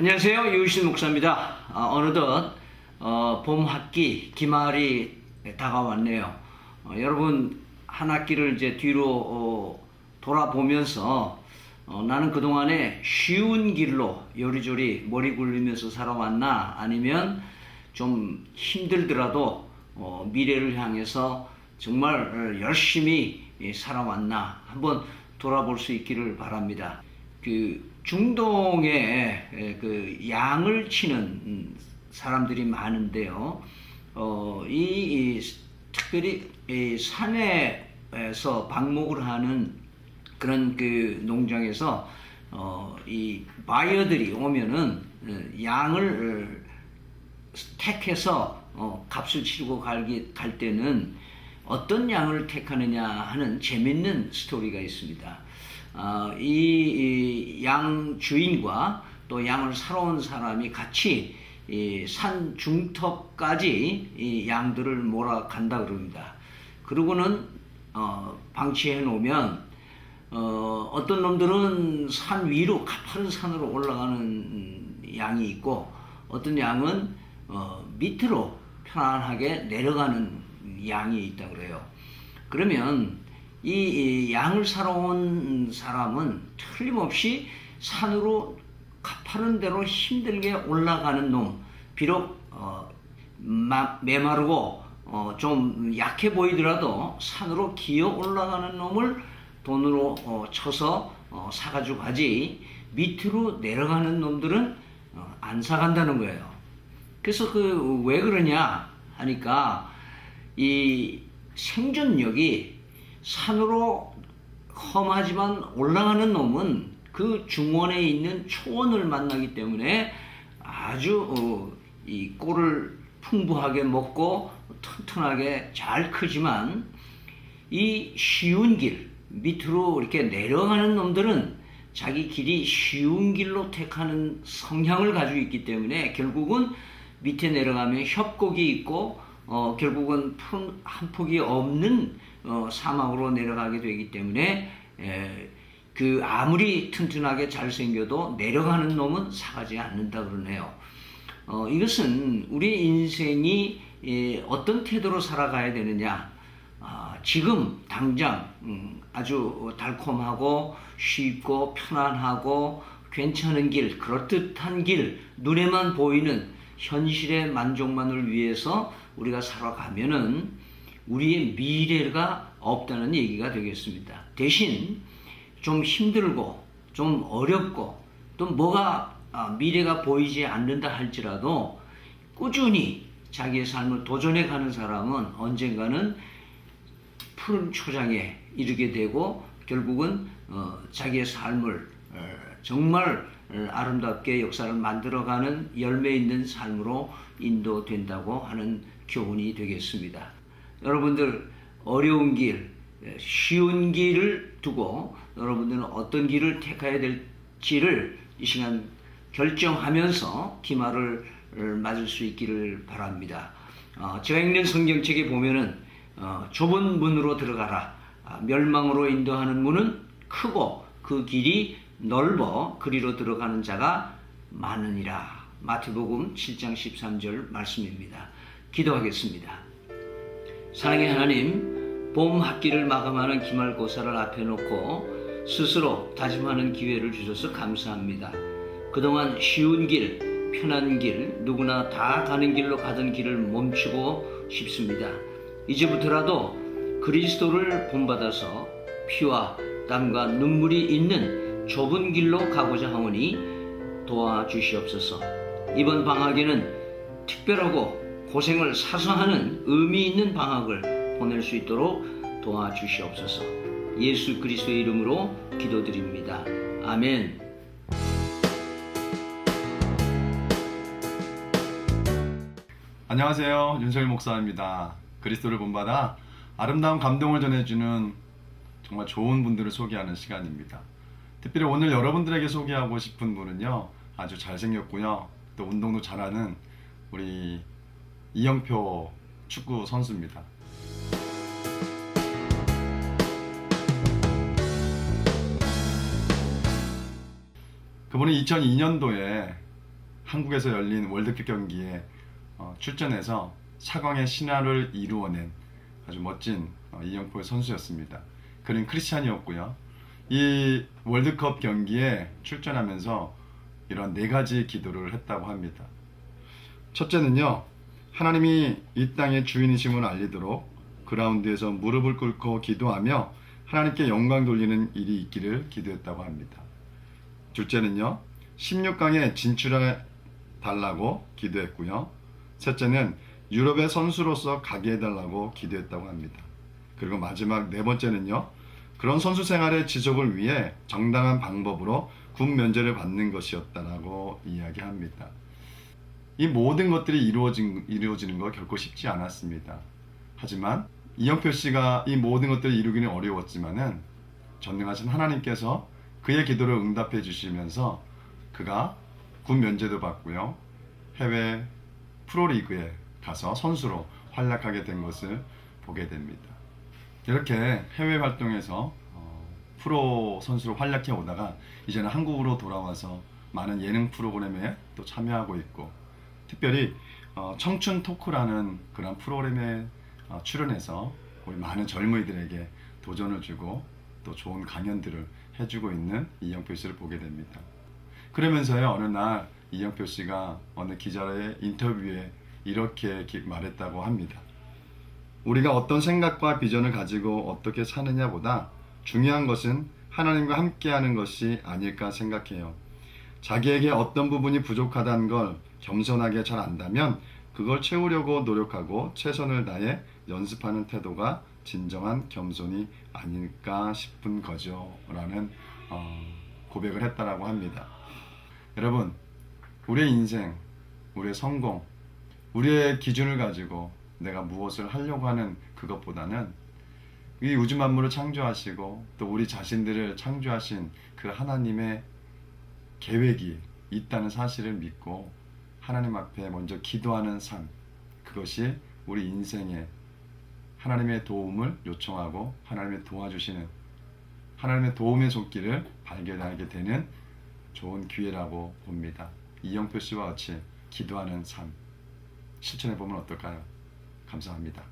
안녕하세요. 유신 목사입니다. 아, 어느덧 어, 봄 학기 기말이 다가왔네요. 어, 여러분 한 학기를 이제 뒤로 어, 돌아보면서 어, 나는 그동안에 쉬운 길로 요리조리 머리 굴리면서 살아왔나 아니면 좀 힘들더라도 어, 미래를 향해서 정말 어, 열심히 예, 살아왔나 한번 돌아볼 수 있기를 바랍니다. 그 중동에 에, 그 양을 치는 음, 사람들이 많은데요. 어, 이, 이 특별히 이 산에서 방목을 하는 그런 그 농장에서 어, 이 바이어들이 오면은 어, 양을 어, 택해서 어, 값을 치르고 갈기, 갈 때는 어떤 양을 택하느냐 하는 재밌는 스토리가 있습니다. 아, 이양 주인과 또 양을 사러 온 사람이 같이 이산 중턱까지 이 양들을 몰아간다 그럽니다. 그러고는 어, 방치해 놓으면 어, 어떤 놈들은 산 위로 가파른 산으로 올라가는 음, 양이 있고 어떤 양은 어, 밑으로 편안하게 내려가는 양이 있다 그래요. 그러면 이, 이 양을 사러 온 사람은 틀림없이 산으로 가파른 대로 힘들게 올라가는 놈, 비록 어, 마, 메마르고 어, 좀 약해 보이더라도 산으로 기어 올라가는 놈을 돈으로 어, 쳐서 어, 사가지고 가지 밑으로 내려가는 놈들은 어, 안 사간다는 거예요. 그래서 그 왜 그러냐 하니까 이 생존력이 산으로 험하지만 올라가는 놈은 그 중원에 있는 초원을 만나기 때문에 아주 어, 이 꼴을 풍부하게 먹고 튼튼하게 잘 크지만 이 쉬운 길 밑으로 이렇게 내려가는 놈들은 자기 길이 쉬운 길로 택하는 성향을 가지고 있기 때문에 결국은 밑에 내려가면 협곡이 있고 어, 결국은 푸른 한 폭이 없는 어, 사막으로 내려가게 되기 때문에 에, 그 아무리 튼튼하게 잘생겨도 내려가는 놈은 사가지 않는다 그러네요. 어, 이것은 우리 인생이 예, 어떤 태도로 살아가야 되느냐. 아, 지금 당장 음, 아주 달콤하고 쉽고 편안하고 괜찮은 길, 그럴듯한 길, 눈에만 보이는 현실의 만족만을 위해서 우리가 살아가면은 우리의 미래가 없다는 얘기가 되겠습니다. 대신 좀 힘들고 좀 어렵고 또 뭐가 아, 미래가 보이지 않는다 할지라도 꾸준히 자기의 삶을 도전해 가는 사람은 언젠가는 푸른 초장에 이르게 되고 결국은 어, 자기의 삶을 어, 정말 어, 아름답게 역사를 만들어가는 열매 있는 삶으로 인도된다고 하는 교훈이 되겠습니다. 여러분들 어려운 길, 쉬운 길을 두고 여러분들은 어떤 길을 택해야 될지를 이 시간 결정하면서 기말을 맞을 수 있기를 바랍니다. 어, 제가 읽는 성경책에 보면은 어, 좁은 문으로 들어가라. 아, 멸망으로 인도하는 문은 크고 그 길이 넓어 그리로 들어가는 자가 많으니라. 마태복음 7장 13절 말씀입니다. 기도하겠습니다. 사랑의 하나님, 봄 학기를 마감하는 기말고사를 앞에 놓고 스스로 다짐하는 기회를 주셔서 감사합니다. 그동안 쉬운 길, 편한 길, 누구나 다 가는 길로 가던 길을 멈추고 싶습니다. 이제부터라도 그리스도를 본받아서 피와 땀과 눈물이 있는 좁은 길로 가고자 하오니 도와주시옵소서. 이번 방학에는 특별하고 고생을 사서 하는 의미 있는 방학을 보낼 수 있도록 도와주시옵소서. 예수 그리스도의 이름으로 기도드립니다. 아멘. 안녕하세요. 윤석일 목사입니다. 그리스도를 본받아 아름다운 감동을 전해주는 정말 좋은 분들을 소개하는 시간입니다. 특별히 오늘 여러분들에게 소개하고 싶은 분은요. 아주 잘생겼고요. 또 운동도 잘하는 우리 이영표 축구 선수입니다. 그분은 2002년도에 한국에서 열린 월드컵 경기에 어, 출전해서 사강의 신화를 이루어낸 아주 멋진 어, 이영표의 선수였습니다. 그는 크리스찬이었고요. 이 월드컵 경기에 출전하면서 이런 네 가지 기도를 했다고 합니다. 첫째는요, 하나님이 이 땅의 주인이심을 알리도록 그라운드에서 무릎을 꿇고 기도하며 하나님께 영광 돌리는 일이 있기를 기도했다고 합니다. 둘째는요, 16강에 진출해 달라고 기도했고요. 셋째는 유럽의 선수로서 가게 해달라고 기도했다고 합니다. 그리고 마지막 네 번째는요, 그런 선수 생활의 지속을 위해 정당한 방법으로 군 면제를 받는 것이었다라고 이야기합니다. 이 모든 것들이 이루어진, 이루어지는 거 결코 쉽지 않았습니다. 하지만 이영표 씨가 이 모든 것들을 이루기는 어려웠지만은 전능하신 하나님께서 그의 기도를 응답해 주시면서 그가 군 면제도 받고요. 해외 프로리그에 가서 선수로 활약하게 된 것을 보게 됩니다. 이렇게 해외 활동에서 어, 프로 선수로 활약해 오다가 이제는 한국으로 돌아와서 많은 예능 프로그램에 또 참여하고 있고 특별히 어, 청춘 토크라는 그런 프로그램에 어, 출연해서 우리 많은 젊은이들에게 도전을 주고 또 좋은 강연들을 해주고 있는 이영표 씨를 보게 됩니다. 그러면서요 어느 날 이영표 씨가 어느 기자의 인터뷰에 이렇게 기- 말했다고 합니다. 우리가 어떤 생각과 비전을 가지고 어떻게 사느냐보다 중요한 것은 하나님과 함께하는 것이 아닐까 생각해요. 자기에게 어떤 부분이 부족하다는 걸 겸손하게 잘 안다면 그걸 채우려고 노력하고 최선을 다해 연습하는 태도가 진정한 겸손이 아닐까 싶은 거죠. 라는 어, 고백을 했다라고 합니다. 여러분, 우리의 인생, 우리의 성공, 우리의 기준을 가지고 내가 무엇을 하려고 하는 그것보다는 이 우주 만물을 창조하시고 또 우리 자신들을 창조하신 그 하나님의 계획이 있다는 사실을 믿고 하나님 앞에 먼저 기도하는 삶 그것이 우리 인생에 하나님의 도움을 요청하고 하나님의 도와주시는 하나님의 도움의 손길을 발견하게 되는 좋은 기회라고 봅니다. 이영표 씨와 같이 기도하는 삶 실천해 보면 어떨까요? 감사합니다.